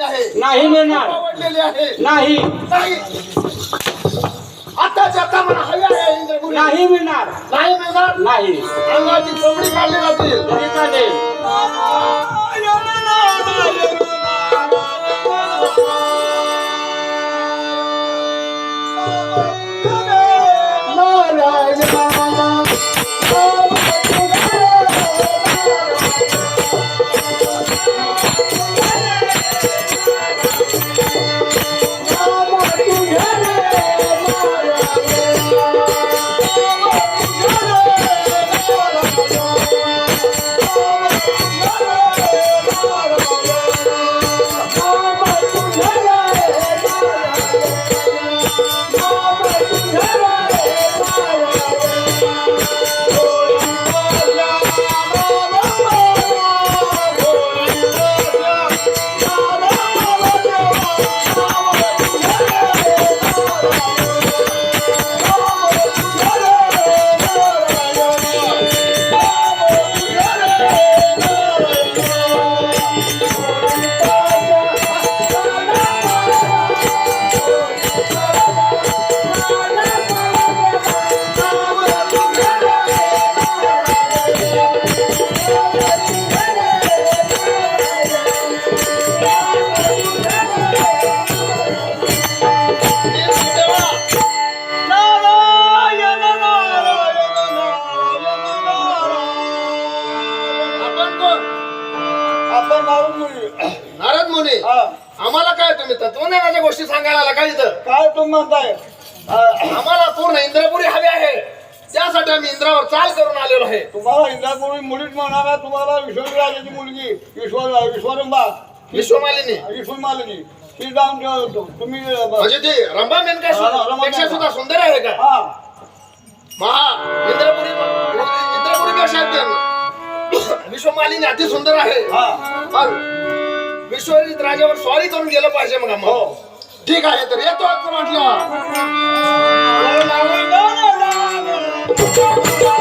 नाही मिळणार. नाही. नाही. आताच्या आता मला हवी आहे इंद्रपुरी नाही मिळणार. नाही मिळणार? नाही. अंगाची चमडी काढली जातील. आपण नारायण मुली नारद मुनी हा. आम्हाला काय तुम्ही तत्वज्ञानाच्या गोष्टी सांगायला आला का इथं? काय तुम्ही म्हणताय? आम्हाला पूर्ण इंद्रपुरी हवी आहे. त्यासाठी आम्ही इंद्रावर चाल करून आलेलो आहे. तुम्हाला इंद्रापुरी मुलीच आहे, तुम्हाला विश्वराजाची मुलगी विश्व विश्वरंबा विश्वमालिनी. विश्वमालिनी. ती. जाऊन ठेव- तुम्ही म्हणजे ती रंभा मेनका हा, रंभा पेक्षा मेनका. सुद्धा सुंदर आहे का? हा. महा विश्वमालिनी अति सुंदर आहे. विश्वजित राजावर स्वारी करून गेलं पाहिजे मग मग हो. ठीक आहे तर येतो म्हटलं. हो, हो,